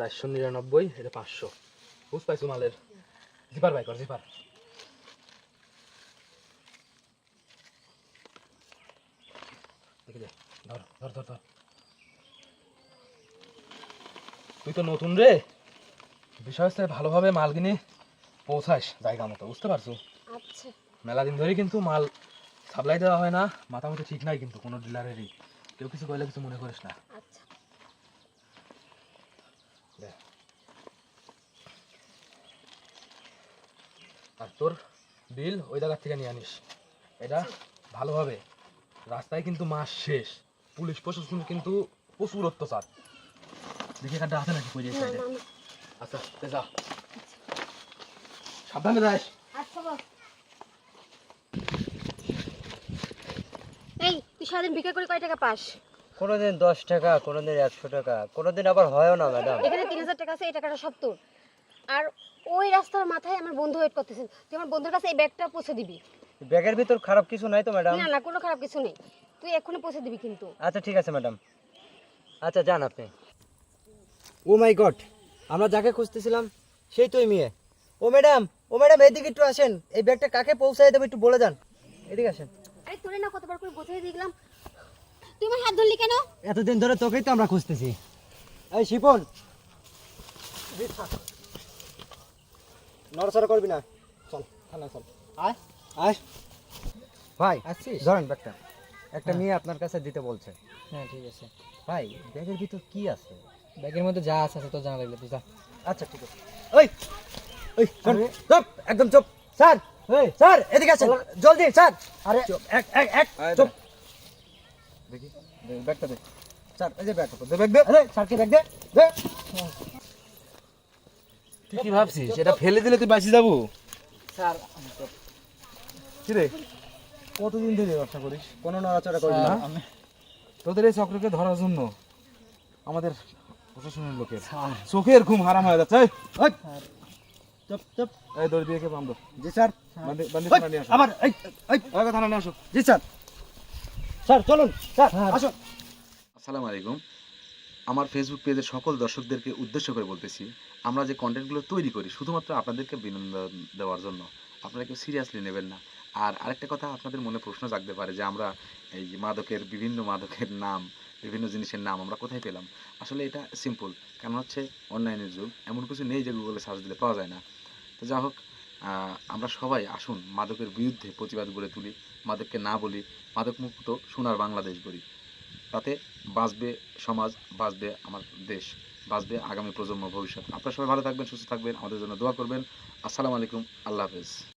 চারশো নিরানব্বই এটা পাঁচশো। বুঝ পাইছো মালের? জিপার বাই কর জিপার। ধর ধর ধর ধর। তুই তো নতুন রে। বিষয় হচ্ছে ভালোভাবে মাল কিনে পৌঁছাস জায়গা মতো বুঝতে পারছ? আচ্ছা। মেলা দিন ধরেই কিন্তু মাল সাপ্লাই দেওয়া হয় না মাথা মতো ঠিক নাই কিন্তু কোনো ডিলারেরই। কেউ কিছু কইলে কিছু মনে করিস না। আচ্ছা। তোর বিল ওই জায়গার থেকে নিয়ে আনিস। এটা ভালোভাবে। রাস্তায় কিন্তু মাস শেষ। পুলিশ প্রশাসন কিন্তু প্রচুর অত্যাচার। দেখি এখানটা আছে নাকি কই সাইডে? না না আচ্ছা যা। সাবধানে যাস। আচ্ছা এই তুই সারাদিন বিক্রি করে কয় টাকা পাস? কোনোদিন দশ টাকা কোনোদিন একশো টাকা কোনোদিন আবার হয়ও না ম্যাডাম। এখানে তিন হাজার টাকা আছে এই টাকাটা সব তোর। আর ওই রাস্তার মাথায় আমার বন্ধু ওয়েট করতেছেন তুই আমার বন্ধুর কাছে এই ব্যাগটা পৌঁছে দিবি। ব্যাগের ভিতর খারাপ কিছু নাই তো ম্যাডাম না না কোনো খারাপ কিছু নেই। তুই এক্ষুনি পৌঁছে দিবি কিন্তু। আচ্ছা ঠিক আছে ম্যাডাম আচ্ছা যান আপনি। ও মাই গড আমরা যাকে খুঁজতেছিলাম সেই তো মেয়ে। ও ম্যাডাম ও ম্যাডাম এদিকে একটু আসেন। এই ব্যাগটা কাকে পৌঁছায় দেবো একটু বলে যান। এদিকে আসেন। আরে তোরে না কতবার করে বোঝাই দিলাম তুই আমার হাত ধরলি কেন? এতদিন ধরে তোকেই তো আমরা খুঁজতেছি। এই শিপন। নড়াচড়া করবি না। চল থানা চল। আয় আয়। ভাই আসছিস ধরেন ব্যাগটা। একটা মেয়ে আপনার কাছে দিতে বলছে। হ্যাঁ ঠিক আছে। ভাই ব্যাগের ভিতর কি আছে? ব্যাগের মধ্যে যা আছে আছে তো জানা লাগবে তুই যা। আচ্ছা ঠিক আছে। ওই ওই চুপ একদম চুপ। স্যার স্যার এদিকে আসেন। জলদি স্যার। আরে। এক এক এক চুপ। দেখি ব্যাগটা দে। স্যার এই যে ব্যাগটা দে ব্যাগ দে। আরে স্যারকে ব্যাগ দে। দে। তুই কি ভাবছিস? এটা ফেলে দিলে তুই বাঁচি যাব? স্যার কি রে কতদিন ধরে ব্যবসা করিস? কোনো নড়াচড়া করবি না? তোদের এই চক্রকে ধরার জন্য আমাদের প্রশাসনের লোকের চোখের ঘুম হারাম হয়ে যাচ্ছে। চুপ চুপ। এই দড়ি দিয়ে কে বান্ধব জি স্যার। বান্ধি বান্ধি ওই, থানা নিয়ে আসো। আবার এই এই। থানা নিয়ে আসো। জি স্যার। স্যার চলুন। স্যার। আসুন। আসসালামু আলাইকুম। আমার ফেসবুক পেজের সকল দর্শকদেরকে উদ্দেশ্য করে বলতেছি, আমরা যে কন্টেন্টগুলো তৈরি করি শুধুমাত্র আপনাদেরকে বিনোদন দেওয়ার জন্য, আপনারা কেউ সিরিয়াসলি নেবেন না। আর আরেকটা কথা আপনাদের মনে প্রশ্ন জাগতে পারে যে আমরা এই মাদকের, বিভিন্ন মাদকের নাম, বিভিন্ন জিনিসের নাম আমরা কোথায় পেলাম? আসলে এটা সিম্পল কারণ হচ্ছে অনলাইনের যুগ, এমন কিছু নেই যে গুগলে সার্চ দিলে পাওয়া যায় না। তো যা হোক আমরা সবাই আসুন মাদকের বিরুদ্ধে প্রতিবাদ গড়ে তুলি, মাদককে না বলি মাদক মুক্ত সোনার বাংলাদেশ গড়ি। তাতে বাঁচবে সমাজ, বাঁচবে আমার দেশ, বাঁচবে আগামী প্রজন্ম ভবিষ্যৎ। আপনারা সবাই ভালো থাকবেন, সুস্থ থাকবেন। আমাদের জন্য দোয়া করবেন। আসসালামু আলাইকুম। আল্লাহ হাফেজ।